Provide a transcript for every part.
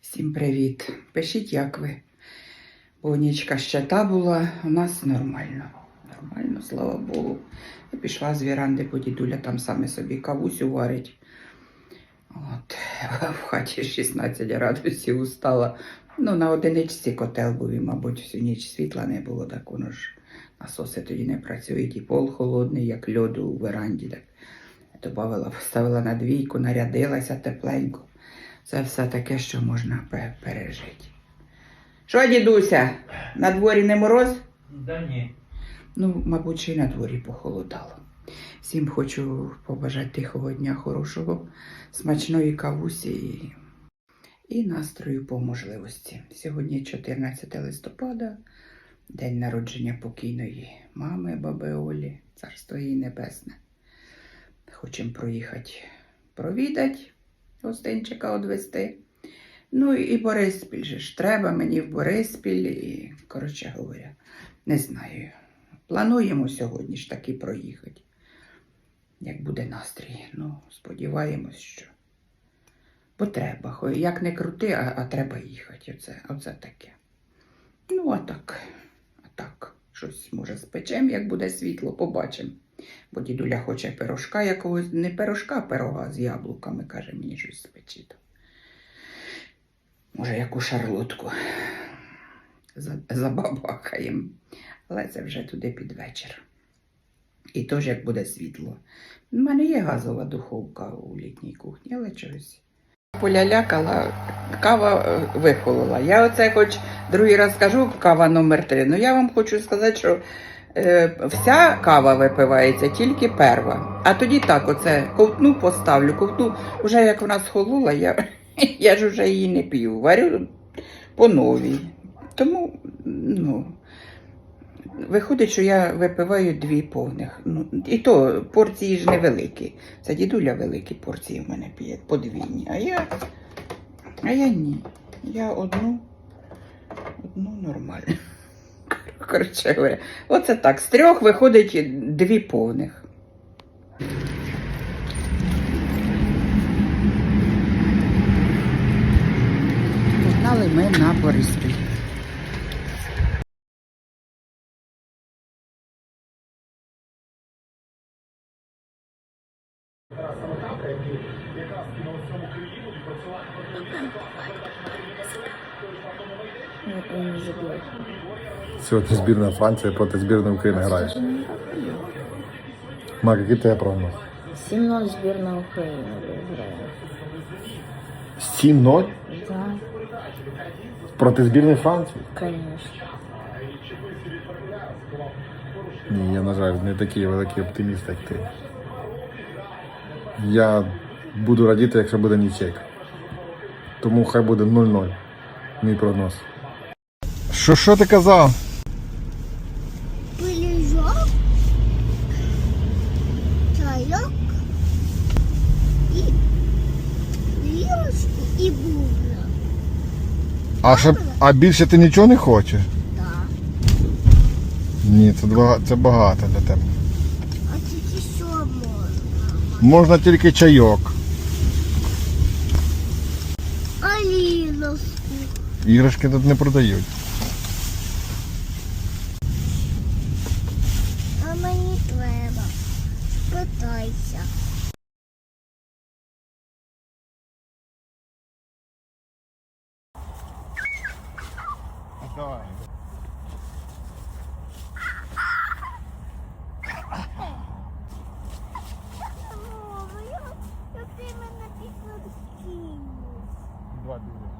Всім привіт. Пишіть, як ви. Бонічка ще та була, у нас нормально. Нормально, слава Богу. Я пішла з віранди, бо дідуля там саме собі кавусю варить. От, в хаті 16 градусів устала. Ну, на одиничці котел був і, мабуть, всю ніч світла не було, так воно ж насоси тоді не працюють, і пол холодний, як льоду у веранді. Так. Добавила, поставила на двійку, нарядилася тепленько. Це все таке, що можна пережити. Що, дідуся, на дворі не мороз? Да ні. Ну, мабуть, ще й на дворі похолодало. Всім хочу побажати тихого дня, хорошого, смачної кавусі і, і настрою по можливості. Сьогодні 14 листопада, день народження покійної мами, баби Олі, царство її небесне. Хочемо проїхати провідати, гостинчика одвести. Ну і Бориспіль же ж треба мені в Бориспіль, і, коротше говоря, не знаю. Плануємо сьогодні ж таки проїхати. Як буде настрій. Ну, сподіваємось, що. Бо треба. Як не крути, а, а треба їхати. Оце, оце таке. Ну, а так, а так, щось може спечем, як буде світло, побачимо. Бо дідуля хоче пирожка якогось, не пирожка, а пирога з яблуками, каже, мені щось спечить. Може, яку шарлотку За- забабахаємо. Але це вже туди під вечір. І теж як буде світло. У мене є газова духовка у літній кухні, але чогось. Полялякала, кава е, вихолола. Я оце хоч другий раз кажу, кава номер три. Ну я вам хочу сказати, що вся кава випивається тільки перва. А тоді так, оце ковтну поставлю, ковтну. Уже як вона схолола, я, я ж вже її не п'ю. Варю по новій. Тому, ну. Виходить, що я випиваю дві повних. Ну, і то порції ж невеликі. Це дідуля великі порції в мене п'є, подвійні. А я, а я ні. Я одну, одну нормально. Коротше говоря, оце так. З трьох виходить дві повних. Погнали ми на Бориспіль. Сьогодні збірна Франції проти збірної України грає. Мак, який тебе прогноз? 7-0 збірна України виграє. 7-0 Так, проти збірної Франції? звісно. Ні, я, на жаль, не такий великий оптиміст, як ти. Я буду радіти, якщо буде нічек. Тому хай буде 0-0. Мій прогноз. Що що ти казав? пиріжок, чайок і вірочку і бубна. А, ще, а більше ти нічого не хочеш? Так. Ні, це, бага- це багато для тебе. А тільки що можна? Можна тільки чайок. Аліночку. Іграшки тут не продають. А мені треба. Питайся. Давай. Мамо, я, я ти мене підкинув. Два білі.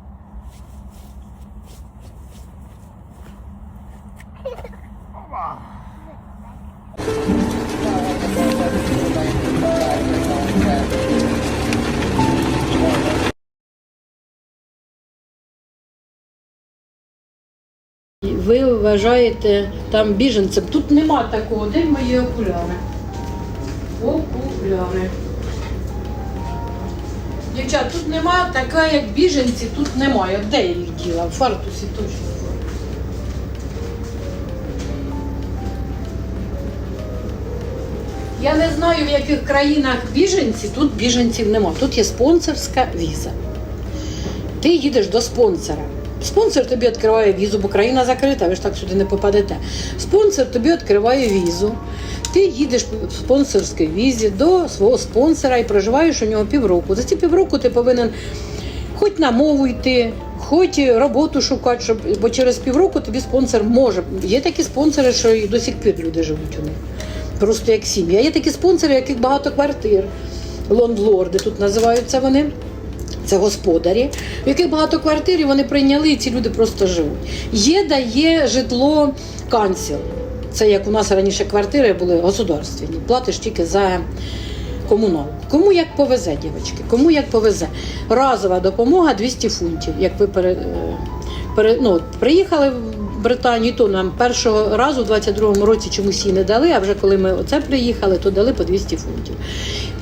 Ви вважаєте там біженцем. Тут нема такого. Де мої окуляри? Окуляри. Дівчат, тут нема така, як біженці, тут немає. Де їх діла? В фартусі точно. Я не знаю, в яких країнах біженці, тут біженців нема. Тут є спонсорська віза. Ти їдеш до спонсора. Спонсор тобі відкриває візу, бо країна закрита, ви ж так сюди не попадете. Спонсор тобі відкриває візу. Ти їдеш в спонсорській візі до свого спонсора і проживаєш у нього півроку. За ці півроку ти повинен хоч на мову йти, хоч роботу шукати, щоб, бо через півроку тобі спонсор може. Є такі спонсори, що і до сих пір люди живуть у них. Просто як сім'я. Є такі спонсори, яких багато квартир. Лондлорди тут називаються вони. Це господарі, в яких багато квартир, і вони прийняли, і ці люди просто живуть. Є дає житло канцел. Це як у нас раніше квартири були государственні. Платиш тільки за комуналку. Кому як повезе, дівчатки, кому як повезе. Разова допомога 200 фунтів. Як ви пере, е, пере, ну, приїхали Британію, то нам першого разу в 22-му році чомусь її не дали, а вже коли ми оце приїхали, то дали по 200 фунтів.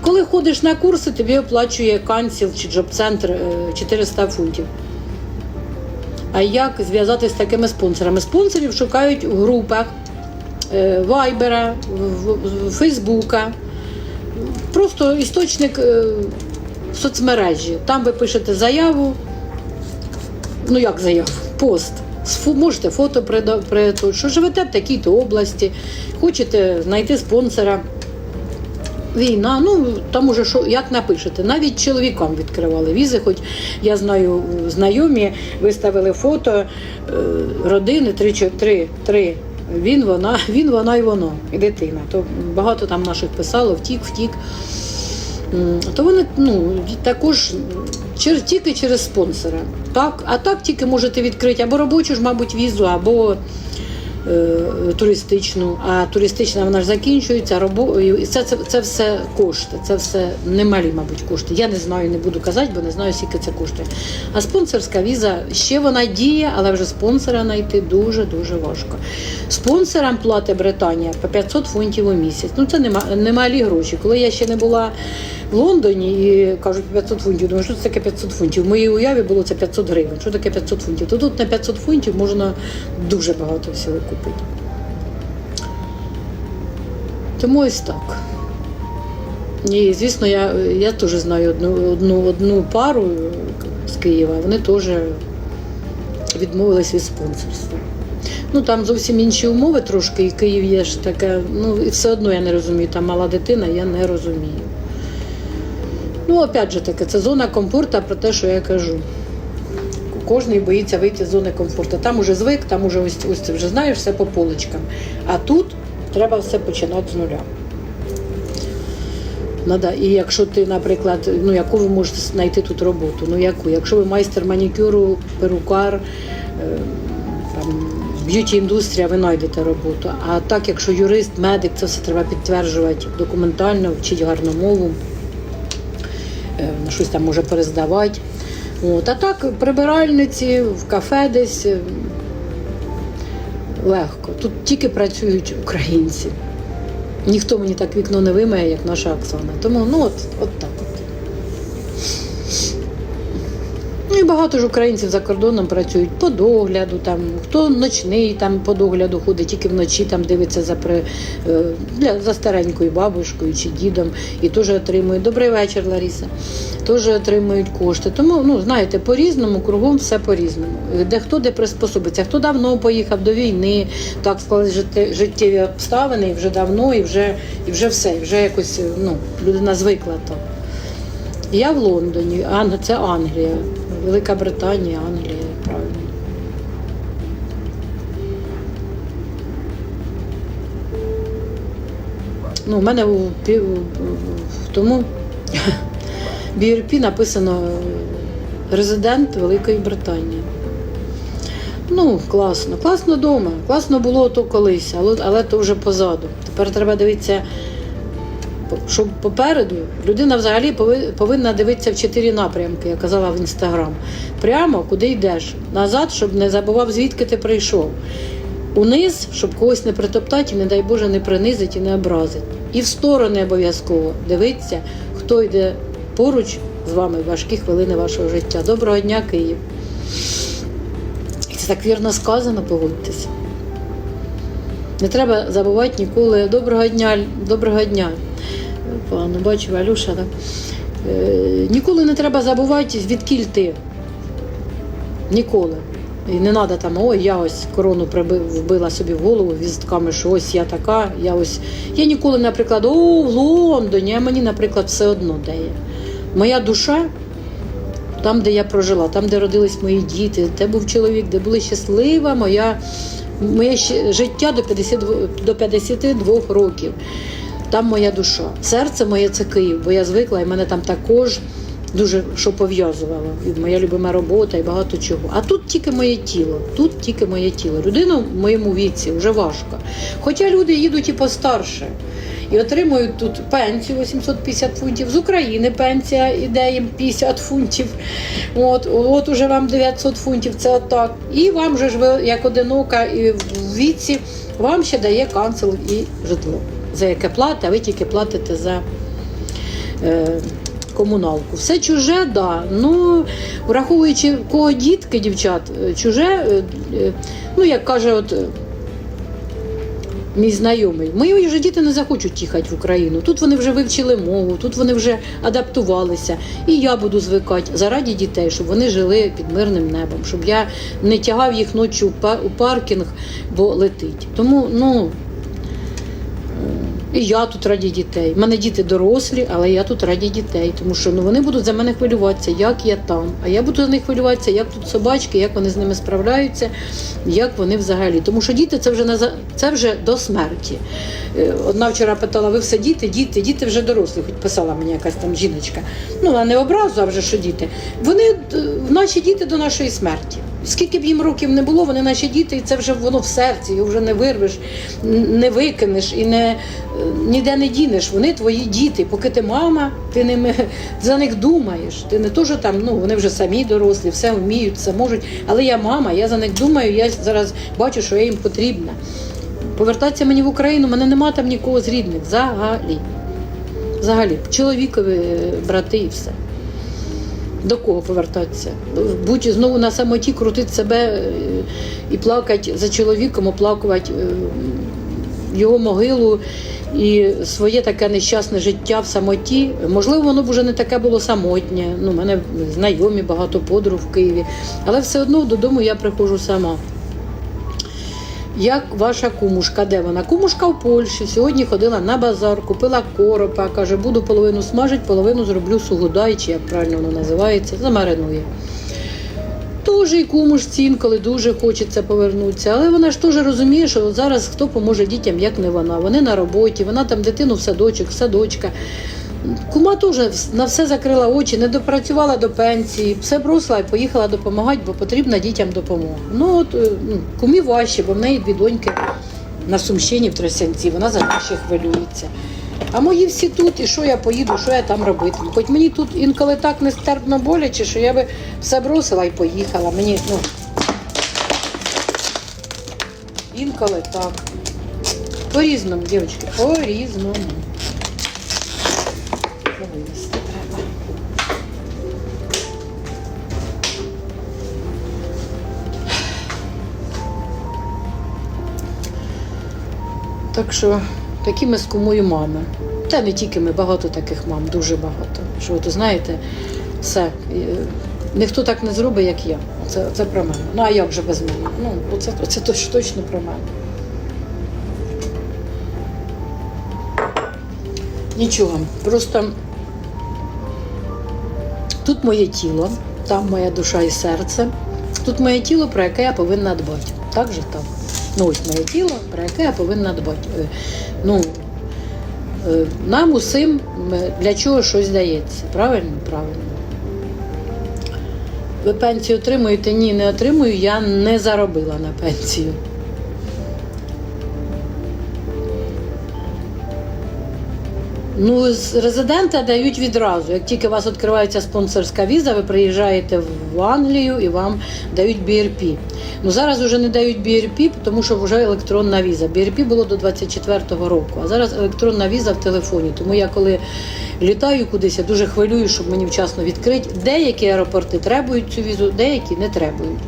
Коли ходиш на курси, тобі оплачує канцел чи джоб-центр е, 400 фунтів. А як зв'язатися з такими спонсорами? Спонсорів шукають групах е, Вайбера, в- в- Фейсбука. Просто істочник е, в соцмережі. Там ви пишете заяву. Ну як заяву? Пост. Можете фото прида- при то, що живете в такій-то області, хочете знайти спонсора. Війна, ну там уже що як напишете, навіть чоловікам відкривали візи, хоч я знаю, знайомі виставили фото е, родини три, три, три. Він, вона, він, вона і воно, і дитина. То багато там наших писало, втік, втік. То вони ну, також тільки через спонсора. Так, а так тільки можете відкрити або робочу ж, мабуть, візу, або е, туристичну, а туристична вона ж закінчується, робо... і це, це, це все кошти, це все немалі, мабуть, кошти. Я не знаю, не буду казати, бо не знаю, скільки це коштує. А спонсорська віза ще вона діє, але вже спонсора знайти дуже-дуже важко. Спонсорам платить Британія по 500 фунтів у місяць. Ну це нема, немалі гроші. Коли я ще не була в Лондоні і кажуть 500 фунтів, думаю, що це таке 500 фунтів? В моїй уяві було це 500 гривень. Що таке 500 фунтів? То тут на 500 фунтів можна дуже багато всього купити. Тому ось так. І, звісно, я, я теж знаю одну, одну, одну пару з Києва, вони теж відмовились від спонсорства. Ну там зовсім інші умови трошки, і Київ є ж таке, ну і все одно я не розумію, там мала дитина, я не розумію. Ну, опять же таки, це зона комфорту про те, що я кажу. Кожний боїться вийти з зони комфорту. Там уже звик, там уже ось, ось ти вже знаєш все по поличкам. А тут треба все починати з нуля. Надо. І якщо ти, наприклад, ну яку ви можете знайти тут роботу? Ну яку? Якщо ви майстер манікюру, перукар, е, там, б'юті індустрія, ви знайдете роботу. А так, якщо юрист, медик, це все треба підтверджувати документально, вчити гарну мову, щось там може перездавати. От, а так, прибиральниці в кафе десь е, легко. Тут тільки працюють українці. Ніхто мені так вікно не вимає, як наша Оксана. Тому ну от, от так от. Ну і багато ж українців за кордоном працюють по догляду, там, хто ночний там по догляду ходить, тільки вночі там дивиться за, при, е, для, за старенькою бабушкою чи дідом і теж отримують. Добрий вечір, Лариса. Теж отримують кошти. Тому, ну, знаєте, по-різному, кругом все по-різному. Де хто де приспособиться, хто давно поїхав до війни, так склали життєві обставини, і вже давно, і вже, і вже все, і вже якось ну, людина звикла то. Я в Лондоні, це Англія, Велика Британія, Англія, правильно. Ну, у мене у, в тому BRP написано резидент Великої Британії. Ну, класно, класно вдома. Класно було то колись, але, але то вже позаду. Тепер треба дивитися щоб попереду людина взагалі повинна дивитися в чотири напрямки, я казала в інстаграм. Прямо куди йдеш, назад, щоб не забував, звідки ти прийшов. Униз, щоб когось не притоптати, і, не дай Боже, не принизить і не образить. І в сторони обов'язково дивитися, хто йде поруч з вами в важкі хвилини вашого життя. Доброго дня, Київ. Це так вірно сказано, погодьтеся. Не треба забувати ніколи доброго дня, доброго дня. Пану, бачу, Алюша, так? Е, ніколи не треба забувати, звідкіль ти. Ніколи. І не треба там, ой, я ось корону прибив, вбила собі в голову візитками, що ось я така, я ось. Я ніколи, наприклад, о, в Лондоні, а мені, наприклад, все одно де є. Моя душа там, де я прожила, там, де родились мої діти, де був чоловік, де була щаслива моя, моє життя до 52, до 52 років. Там моя душа. Серце моє це Київ, бо я звикла, і мене там також дуже що пов'язувало. І моя любима робота, і багато чого. А тут тільки моє тіло, тут тільки моє тіло. Людину в моєму віці вже важко. Хоча люди їдуть і постарше. І отримують тут пенсію 850 фунтів. З України пенсія іде їм 50 фунтів. От, от уже вам 900 фунтів, це отак. І вам же ж ви, як одинока і в віці, вам ще дає канцел і житло, за яке платите, а ви тільки платите за е, комуналку. Все чуже, да. Ну, враховуючи в кого дітки, дівчат, е, чуже, е, е, ну як каже, от. е, Мій знайомий, мої вже діти не захочуть їхати в Україну. Тут вони вже вивчили мову, тут вони вже адаптувалися. І я буду звикати заради дітей, щоб вони жили під мирним небом, щоб я не тягав їх ночі у паркінг, бо летить. Тому ну. І я тут раді дітей. У мене діти дорослі, але я тут раді дітей, тому що ну, вони будуть за мене хвилюватися, як я там. А я буду за них хвилюватися, як тут собачки, як вони з ними справляються, як вони взагалі. Тому що діти це вже на це вже до смерті. Е, Одна вчора питала: ви все діти, діти, діти вже дорослі, хоч писала мені якась там жіночка. Ну, а не образу, а вже що діти. Вони наші діти до нашої смерті. Скільки б їм років не було, вони наші діти, і це вже воно в серці, його вже не вирвеш, не викинеш і не, ніде не дінеш. Вони твої діти. Поки ти мама, ти ними за них думаєш. Ти не то, що там, ну вони вже самі дорослі, все вміють, все можуть. Але я мама, я за них думаю, я зараз бачу, що я їм потрібна. Повертатися мені в Україну, мене нема там нікого з рідних. Взагалі. Взагалі, чоловікові, е, брати і все. До кого повертатися? Будь знову на самоті, крутити себе е, і плакати за чоловіком, оплакувати е, його могилу і своє таке нещасне життя в самоті. Можливо, воно б вже не таке було самотнє. Ну, мене знайомі, багато подруг в Києві. Але все одно додому я приходжу сама. Як ваша кумушка, де вона? Кумушка в Польщі. Сьогодні ходила на базар, купила коропа, каже, буду половину смажити, половину зроблю сугудай, чи як правильно воно називається, замаринує. Теж і кумушці інколи дуже хочеться повернутися, але вона ж теж розуміє, що зараз хто поможе дітям, як не вона. Вони на роботі, вона там дитину в садочок, в садочка. Кума теж на все закрила очі, не допрацювала до пенсії, все бросила і поїхала допомагати, бо потрібна дітям допомога. Ну от е, ну, кумі важче, бо в неї дві доньки на Сумщині в Тросянці, вона за них ще хвилюється. А мої всі тут, і що я поїду, що я там робитиму. Хоч мені тут інколи так нестерпно боляче, що я би все бросила і поїхала. Мені, ну, інколи так. По-різному, дівчатки, по-різному. Винести Так що такі ми з кумою мами. Та не тільки ми, багато таких мам, дуже багато. Що ви знаєте, все. е, Ніхто так не зробить, як я. Це, це про мене. Ну а як же без мене? Ну, оце, оце точ- точно про мене. Нічого, просто тут моє тіло, там моя душа і серце. Тут моє тіло, про яке я повинна дбати. Так же так. Ну ось моє тіло, про яке я повинна дбати. Е, Ну, е, нам усім для чого щось дається. Правильно? Правильно. Ви пенсію отримуєте? Ні, не отримую, я не заробила на пенсію. Ну, з резидента дають відразу. Як тільки у вас відкривається спонсорська віза, ви приїжджаєте в Англію і вам дають BRP. Ну зараз вже не дають BRP, тому що вже електронна віза. BRP було до 24-го року, а зараз електронна віза в телефоні. Тому я коли літаю кудись, я дуже хвилюю, щоб мені вчасно відкрити. Деякі аеропорти требують цю візу, деякі не требують.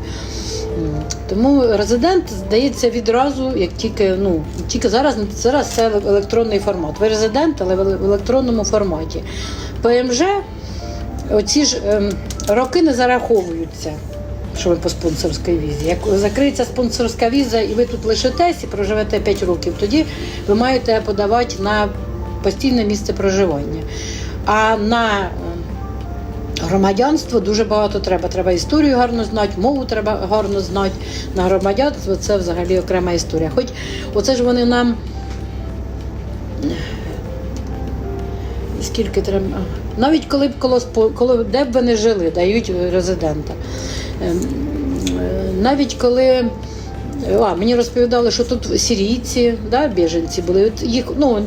Тому резидент здається відразу, як тільки ну тільки зараз зараз це електронний формат. Ви резидент, але в електронному форматі. ПМЖ, оці ж ем, роки не зараховуються. що ви по спонсорській візі. Як закриється спонсорська віза і ви тут лишитесь і проживете 5 років, тоді ви маєте подавати на постійне місце проживання. А на е, громадянство дуже багато треба. Треба історію гарно знати, мову треба гарно знати. На громадянство це взагалі окрема історія. Хоч оце ж вони нам. Скільки треба. Навіть коли б коло, коли, де б вони жили, дають резидента. Ем, е, Навіть коли. А, мені розповідали, що тут сирійці, да, біженці були. От їх, ну,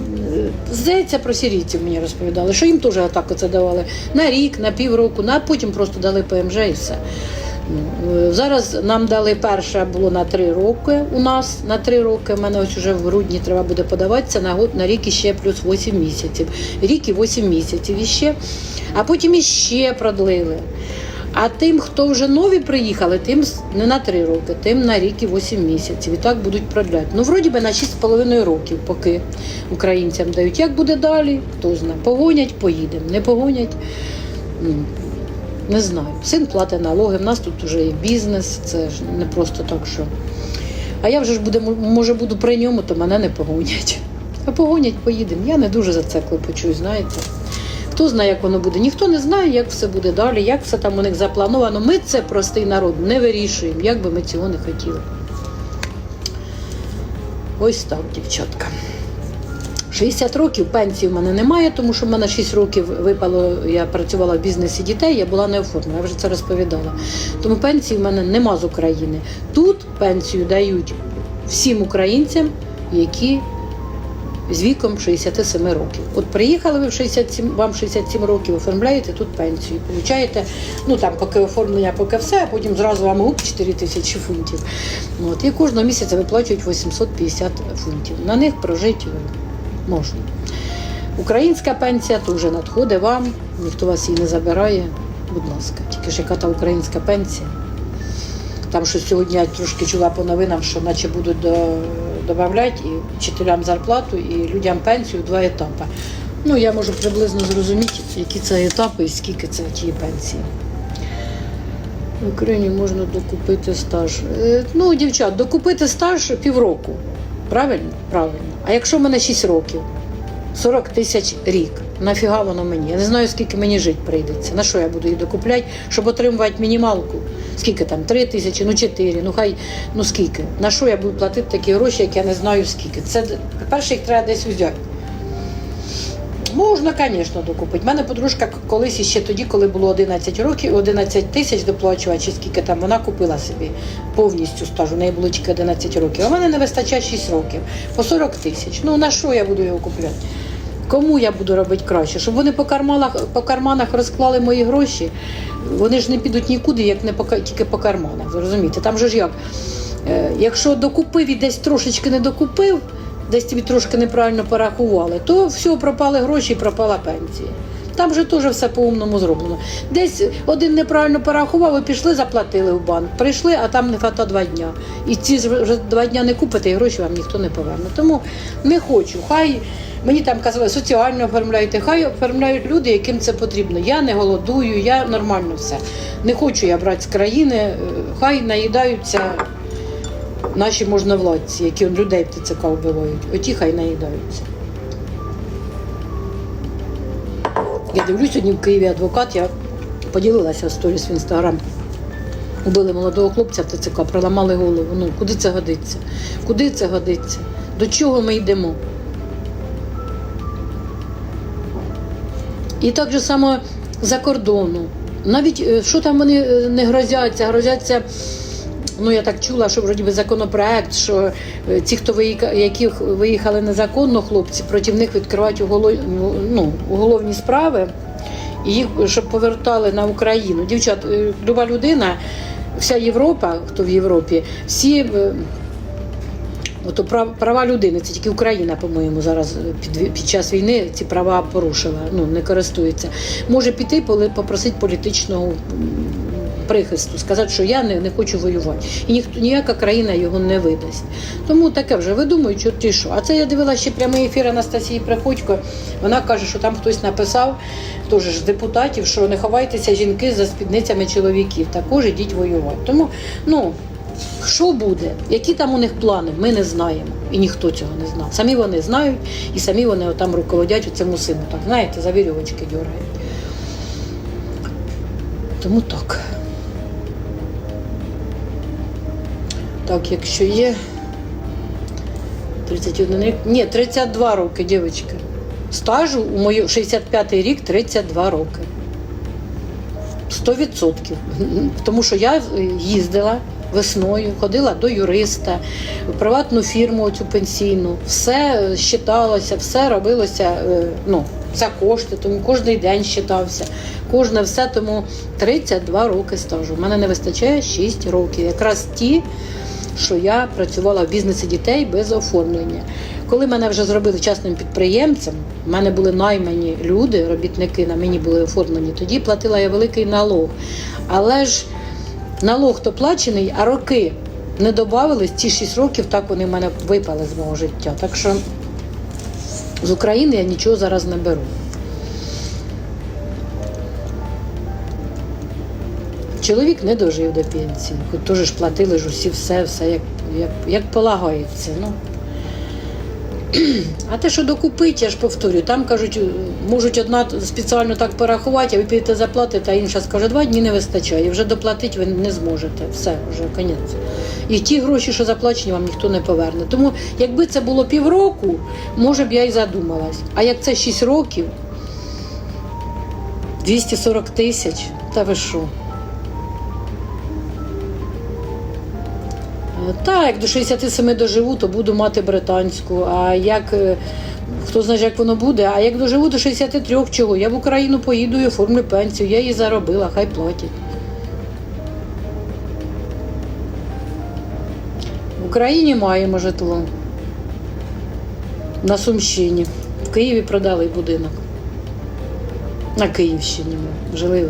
здається, про сирійців мені розповідали, що їм теж так оце давали на рік, на півроку, на потім просто дали ПМЖ і все. Ну, е, Зараз нам дали перше було на три роки у нас на три роки. У мене ось уже в грудні треба буде подаватися на год на рік іще плюс 8 місяців. Рік і 8 місяців іще, а потім іще продлили. А тим, хто вже нові приїхали, тим не на три роки, тим на рік і 8 місяців. І так будуть продляти. Ну, вроді би на 6,5 років, поки українцям дають. Як буде далі, хто знає. Погонять, поїдемо. Не погонять. Ну, не знаю. Син платить налоги, в нас тут вже є бізнес, це ж не просто так, що. А я вже ж буде, може, буду при ньому, то мене не погонять. А погонять, поїдемо. Я не дуже за це клопочусь, знаєте. Хто знає, як воно буде? Ніхто не знає, як все буде далі, як все там у них заплановано. Ми це простий народ не вирішуємо, як би ми цього не хотіли. Ось так, дівчатка. 60 років пенсії в мене немає, тому що в мене 6 років випало, я працювала в бізнесі дітей, я була не оформлена, я вже це розповідала. Тому пенсії в мене нема з України. Тут пенсію дають всім українцям, які з віком 67 років. От приїхали ви в 67, вам 67 років, оформляєте тут пенсію, получаєте, ну там поки оформлення, поки все, а потім зразу вам гуп 4 тисячі фунтів. От, і кожного місяця виплачують 850 фунтів. На них прожити можна. Українська пенсія теж надходить вам, ніхто вас її не забирає. Будь ласка, тільки ж яка та українська пенсія. Там що сьогодні я трошки чула по новинам, що наче будуть до, додавати і вчителям зарплату, і людям пенсію два етапи. Ну, я можу приблизно зрозуміти, які це етапи і скільки це тієї пенсії. В Україні можна докупити стаж. Е, Ну, дівчат, докупити стаж півроку. Правильно? Правильно. А якщо в мене 6 років, 40 тисяч рік. Нафіга воно мені? Я не знаю, скільки мені жити прийдеться. На що я буду її докупляти, щоб отримувати мінімалку? Скільки там? 3 тисячі, ну 4, ну хай, ну скільки? На що я буду платити такі гроші, як я не знаю скільки? Це по-перше, їх треба десь взяти. Можна, звісно, докупити. У мене подружка колись ще тоді, коли було 11 років, 11 тисяч доплачувати, чи скільки там, вона купила собі повністю стаж. У неї було тільки 11 років. А в мене не вистачає 6 років. По 40 тисяч. Ну на що я буду його купляти? Кому я буду робити краще? Щоб вони по карманах, по карманах розклали мої гроші. Вони ж не підуть нікуди, як не по, тільки по карманах. Розумієте? Там же ж як? Е, якщо докупив і десь трошечки не докупив, десь тобі трошки неправильно порахували, то все, пропали гроші і пропала пенсія. Там же теж все по-умному зроблено. Десь один неправильно порахував, і пішли, заплатили в банк. Прийшли, а там не фата два дня. І ці два дня не купите, і гроші вам ніхто не поверне. Тому не хочу. Хай мені там казали, соціально оформляйте, хай оформляють люди, яким це потрібно. Я не голодую, я нормально все. Не хочу я брати з країни, е, хай наїдаються наші можновладці, які людей ТЦК вбивають. Оті хай наїдаються. Я дивлюсь сьогодні в Києві адвокат, я поділилася в сторіс в інстаграм. Убили молодого хлопця в ТЦК, проламали голову. Ну, куди це годиться? Куди це годиться? До чого ми йдемо? І так же само за кордону. Навіть е, що там вони е, не грозяться, грозяться. Ну, я так чула, що вроді би законопроект, що е, ті, хто виїка, яких виїхали незаконно, хлопці, проти них відкривають уголов, ну, уголовні справи, і їх щоб повертали на Україну. Дівчат, люба людина, вся Європа, хто в Європі, всі. Е, Ото прав- права людини, це тільки Україна, по-моєму, зараз під, під час війни ці права порушила, ну не користується. Може піти, попросити політичного прихисту, сказати, що я не, не хочу воювати. І ніхто ніяка країна його не видасть. Тому таке вже видумують, що ти що. А це я дивилася ще прямий ефір Анастасії Приходько. Вона каже, що там хтось написав, теж з депутатів, що не ховайтеся жінки за спідницями чоловіків, також ідіть воювати. Тому, ну. Що буде, які там у них плани, ми не знаємо. І ніхто цього не знає. Самі вони знають, і самі вони там руководять у цьому сину. Так, знаєте, за вірьовочки дергають. Тому так. Так, якщо є 31 рік. Ні, 32 роки, дівчатки. Стажу у мою 65-й рік 32 роки. 100%. Тому що я е, їздила весною, ходила до юриста, в приватну фірму цю пенсійну, все щиталося, все робилося е, ну, за кошти, тому кожен день щитався, кожне все, тому 32 роки стажу. У мене не вистачає 6 років. Якраз ті, що я працювала в бізнесі дітей без оформлення. Коли мене вже зробили частним підприємцем, в мене були наймані люди, робітники на мені були оформлені, тоді платила я великий налог. Але ж налог то плачений, а роки не додавались, ці 6 років так вони в мене випали з мого життя. Так що з України я нічого зараз не беру. Чоловік не дожив до пенсії, хоч теж платили ж усі все, все як, як, як полагається. Ну. А те, що докупить, я ж повторюю, там кажуть, можуть одна спеціально так порахувати, а ви підете заплатите, а інша скаже, два дні не вистачає. Вже доплатити ви не зможете. Все, вже конець. І ті гроші, що заплачені, вам ніхто не поверне. Тому, якби це було півроку, може б я й задумалась. А як це 6 років, 240 тисяч, та ви що? Так, як до 67 доживу, то буду мати британську. А як е, хто знає, як воно буде, а як доживу до 63 чого? Я в Україну поїду і оформлю пенсію. Я її заробила, хай платять. В Україні маємо житло. На Сумщині. В Києві продали будинок. На Київщині ми жили.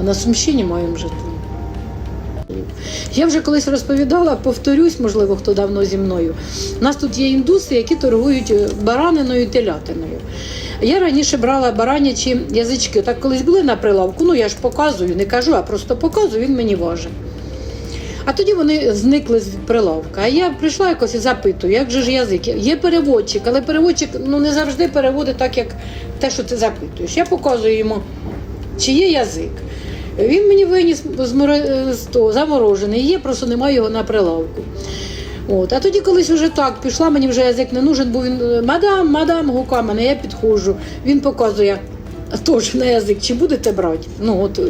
А на Сумщині маємо житло. Я вже колись розповідала, повторюсь, можливо, хто давно зі мною. У нас тут є індуси, які торгують е, бараниною і телятиною. Я раніше брала баранячі язички. Так колись були на прилавку, ну я ж показую, не кажу, а просто показую, він мені важить. А тоді вони зникли з прилавка. А я прийшла якось і запитую, як же ж язик? Є переводчик, але переводчик ну, не завжди переводить так, як те, що ти запитуєш. Я показую йому, чи є язик. Він мені виніс з море- того, заморожений, є, просто немає його на прилавку. От. А тоді колись вже так пішла, мені вже язик не нужен, бо він е, мадам, мадам, гука мене, я підходжу. Він показує теж на язик, чи будете брати. Ну, от,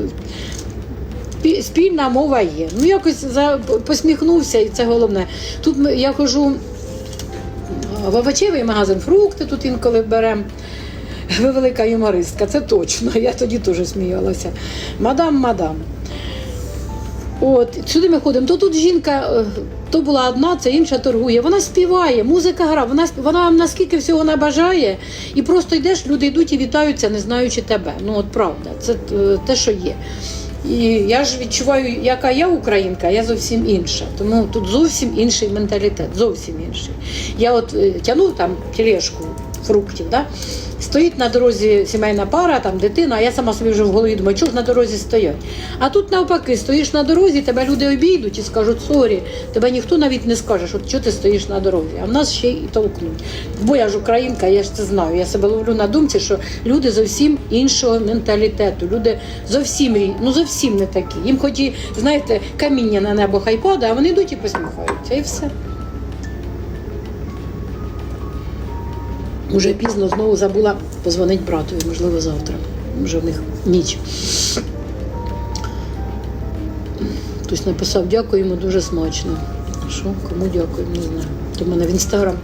е, спільна мова є. Ну, якось за, посміхнувся, і це головне. Тут я хожу в овочевий магазин, фрукти тут інколи беремо. Ви велика юмористка, це точно. Я тоді теж сміялася. Мадам, мадам. От, сюди ми ходимо. То тут жінка, е, то була одна, це інша торгує. Вона співає, музика гра, вона, вона вам наскільки всього набажає, і просто йдеш, люди йдуть і вітаються, не знаючи тебе. Ну от правда, це е, те, що є. І я ж відчуваю, яка я українка, я зовсім інша. Тому тут зовсім інший менталітет, зовсім інший. Я от е, тягну там тележку фруктів, да? Стоїть на дорозі сімейна пара, там дитина, а я сама собі вже в голові думаю, чого на дорозі стоять. А тут навпаки, стоїш на дорозі, тебе люди обійдуть і скажуть, сорі, тебе ніхто навіть не скаже, що чого ти стоїш на дорозі, а в нас ще й толкнуть. Бо я ж українка, я ж це знаю. Я себе ловлю на думці, що люди зовсім іншого менталітету, люди зовсім ну зовсім не такі. Їм хоч і, знаєте, каміння на небо хай падає, а вони йдуть і посміхаються, і все. Уже пізно знову забула позвонити братові, можливо, завтра. Вже в них ніч. Хтось написав дякуємо, дуже смачно. Що, кому дякуємо, не знаю. В мене в інстаграм.